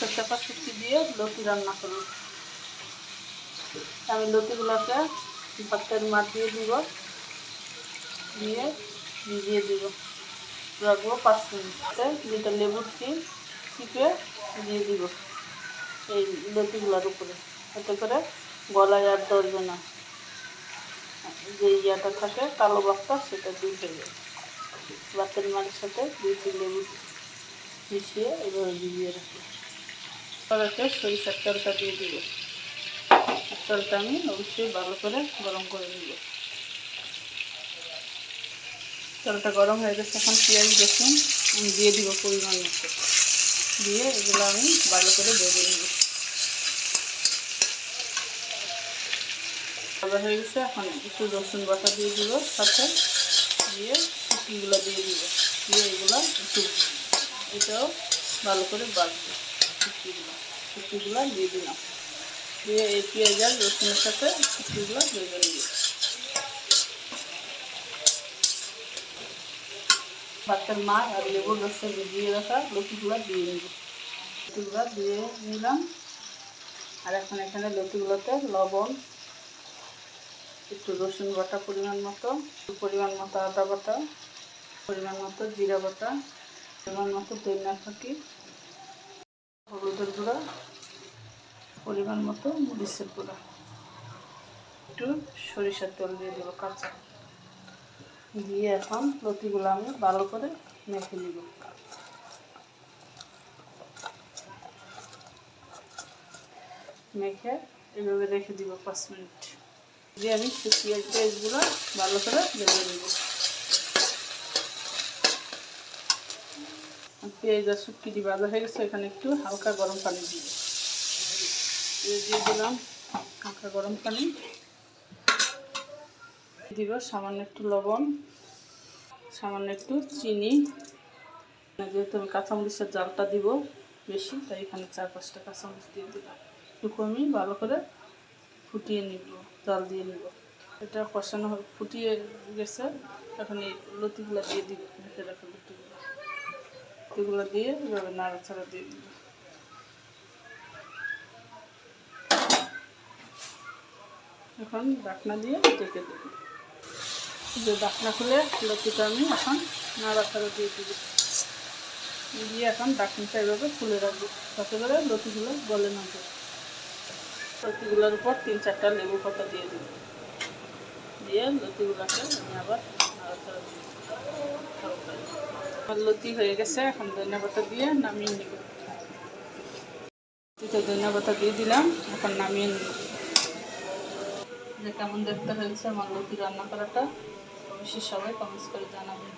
একটা চাপা শুক্তি দিয়ে লতি রান্না করব। আমি লতিগুলোকে ভাতের দিয়ে দিব। দিয়ে ভিজিয়ে দিব। রাখব পাঁচ মিনিটে। যেটা লেবুর কি চিপে দিয়ে দিব এই লতিগুলোর উপরে। এতে করে গলায় আর ধরবে না। যে ইয়াটা থাকে, কালো বাক্তা সেটা দূর হয়ে যাবে। ভাতের মাছের সাথে দুইটি লেবু মিশিয়ে এভাবে ভিজিয়ে রাখি কড়াইতে সরিষার তেলটা দিয়ে দিব। তেলটা আমি অবশ্যই ভালো করে গরম করে নিব। তেলটা গরম হয়ে গেছে, এখন পেঁয়াজ, রসুন আমি দিয়ে দিব পরিমাণ মতো। দিয়ে এগুলো আমি ভালো করে ভেজে নিব। ভাজা হয়ে গেছে, এখন একটু রসুন বাটা দিয়ে দিব সাথে। দিয়ে শুকিগুলো দিয়ে দিব। দিয়ে এগুলো একটু এটাও ভালো করে বাড়বে শুকিগুলো শুকিগুলো দিয়ে দিলাম। দিয়ে এই পেঁয়াজ আর রসুনের সাথে শুকিগুলো ভেজে নিব ভাতের মাছ আর লেবুর রসে ভিজিয়ে রাখা লতিগুলো দিয়ে নিব লতিগুলো দিয়ে নিলাম আর এখন এখানে লতিগুলোতে লবণ, একটু রসুন বাটা পরিমাণ মতো পরিমাণ মতো আদা বাটা, পরিমাণ মতো জিরা বাটা, পরিমাণ মতো দইনা ফাঁকি হলুদের গুঁড়া পরিমাণ মতো মরিচের গুঁড়া। একটু সরিষার তেল দিয়ে দেবো কাঁচা। দিয়ে এখন লতিগুলো আমি ভালো করে মেখে নিব। মেখে এভাবে রেখে দিব পাঁচ মিনিট। দিয়ে আমি পেঁয়াজ পেঁয়াজগুলো ভালো করে ভেজে নেব। পেঁয়াজ আর শুটকিটি ভাজা হয়ে গেছে, এখানে একটু হালকা গরম পানি দিব। দিয়ে দিলাম হালকা গরম পানি। দিব সামান্য একটু লবণ, সামান্য একটু চিনি। যেহেতু আমি কাঁচামরিচের জালটা দিব বেশি, তাই এখানে চার পাঁচটা কাঁচামরিচ দিয়ে দিলাম। একটু আমি ভালো করে ফুটিয়ে নিব, জাল দিয়ে নিব। এটা কষানো ফুটিয়ে গেছে, এখন এই লতিগুলো দিয়ে দিব। মেখে রাখা লতিগুলো। লতিগুলো দিয়ে এভাবে নাড়াচাড়া দিয়ে দিব এখন ডাকনা দিয়ে ডেকে দেব। যে ডাকনা খুলে লতিটা আমি এখন নাড়াচাড়া দিয়ে দিব। দিয়ে এখন ডাকনিটা এভাবে খুলে রাখব। তাতে করে লতিগুলো গলে না লতিগুলোর উপর তিন চারটা লেবু পাতা দিয়ে দিব। দিয়ে লতিগুলোকে আমি আবার নাড়াচাড়া দিয়ে আমার লতি হয়ে গেছে, এখন ধনিয়া পাতা দিয়ে নামিয়ে নিব। লতিতে ধনিয়া পাতা দিয়ে দিলাম, এখন নামিয়ে নিব। কেমন দেখতে হয়েছে? আমার লতি রান্না করাটা। অবশ্যই সবাই কমেন্টস করে জানাবেন।